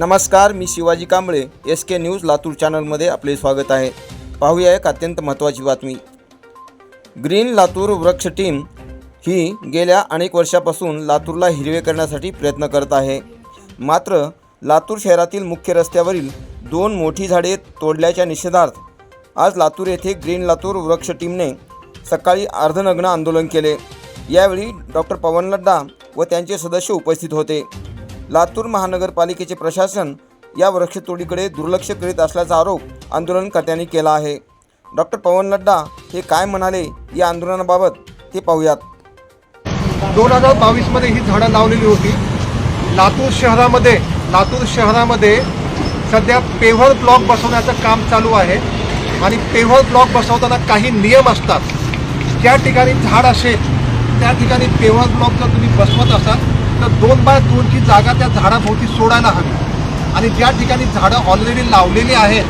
नमस्कार मी Shivaji Kamble S K news Latur चॅनलमध्ये आपले स्वागत आहे. पाहूया एक अत्यंत महत्त्वाची बातमी. ग्रीन लातूर वृक्ष टीम ही गेल्या अनेक वर्षापासून लातूरला हिरवे करण्यासाठी प्रयत्न करत आहे. मात्र लातूर शहरातील मुख्य रस्त्यावरील दोन मोठी झाडे तोडल्याच्या निषेधार्थ आज लातूर येथे ग्रीन लातूर वृक्ष टीमने सकाळी अर्धनग्न आंदोलन केले. यावेळी डॉक्टर पवन लड्डा व त्यांचे सदस्य उपस्थित होते. लातूर महानगरपालिकेचे प्रशासन या वृक्षतोडीकडे दुर्लक्ष करीत असल्याचा आरोप आंदोलनकर्त्यांनी केला आहे. डॉक्टर पवन लड्डा हे काय म्हणाले या आंदोलनाबाबत ते पाहूयात. दोन हजार बावीसमध्ये ही झाडं लावलेली होती. लातूर शहरामध्ये लातूर शहरामध्ये सध्या पेव्हर ब्लॉक बसवण्याचं काम चालू आहे. आणि पेव्हर ब्लॉक बसवताना काही नियम असतात. ज्या ठिकाणी झाड असेल त्या ठिकाणी पेव्हर ब्लॉक जर तुम्ही बसवत असाल तर दोन बाय दोनची जागा त्या झाडाभोवती सोडायला हवी. आणि ज्या ठिकाणी झाडं ऑलरेडी लावलेली आहेत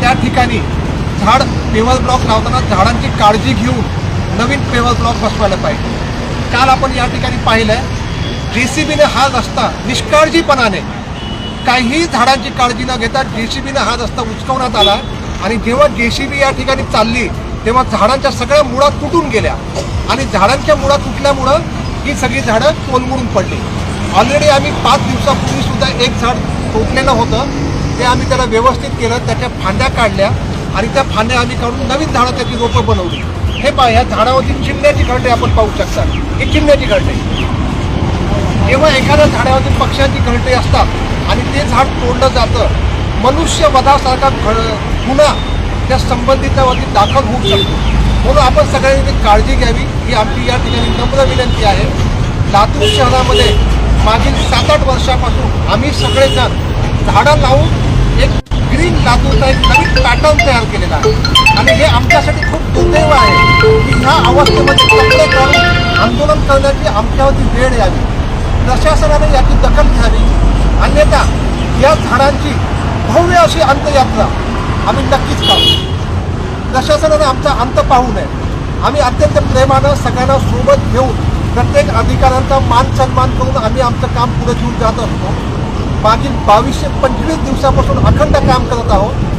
त्या ठिकाणी झाड पेवल ब्लॉक लावताना झाडांची काळजी घेऊन नवीन पेवल ब्लॉक बसवायला पाहिजे. काल आपण या ठिकाणी पाहिलंय जेसीबीने हा रस्ता निष्काळजीपणाने काहीही झाडांची काळजी न घेता जेसीबीने हा रस्ता उचकवण्यात आला आणि जेव्हा जेसीबी या ठिकाणी चालली तेव्हा झाडांच्या सगळ्या मुळा तुटून गेल्या. आणि झाडांच्या मुळा तुटल्यामुळं ही सगळी झाडं कोलमडून पडली. ऑलरेडी आम्ही पाच दिवसापूर्वी सुद्धा एक झाड तोडलेलं होतं. ते आम्ही त्याला व्यवस्थित केलं त्याच्या फांद्या काढल्या आणि त्या फांद्या आम्ही काढून नवीन झाडं त्याची रोपं बनवली. हे पहा ह्या झाडावरती चिमण्याची घरटे आपण पाहू शकता. ही चिमण्याची घरटे. जेव्हा एखाद्या झाडावरती पक्ष्यांची घरटे असतात आणि ते झाड तोडलं जातं मनुष्यवधासारखा घ गुन्हा त्या संबंधितावरती दाखल होऊ शकतो. म्हणून आपण सगळ्यांनी काळजी घ्यावी. ही आमची या ठिकाणी नम्र विनंती आहे. लातूर शहरामध्ये मागील सात आठ वर्षापासून आम्ही सगळेजण झाडं लावून एक ग्रीन लातूरचा एक नवीन पॅटर्न तयार केलेला आहे. आणि हे आमच्यासाठी खूप दुर्दैव आहे की ह्या अवस्थेमध्ये कपडे काढून आंदोलन करण्याची आमच्यावरती वेळ यावी. प्रशासनाने याची दखल घ्यावी. अन्यथा या झाडांची भव्य अशी अंतयात्रा आम्ही नक्कीच काढू प्रशासनाने आमचा अंत पाहू नये. आम्ही अत्यंत प्रेमानं सगळ्यांना सोबत घेऊन प्रत्येक अधिकाऱ्यांचा मान सन्मान करून आम्ही आमचं काम पुढे घेऊन जात असतो. मागील बावीसशे पंचवीस दिवसापासून अखंड काम करत आहोत.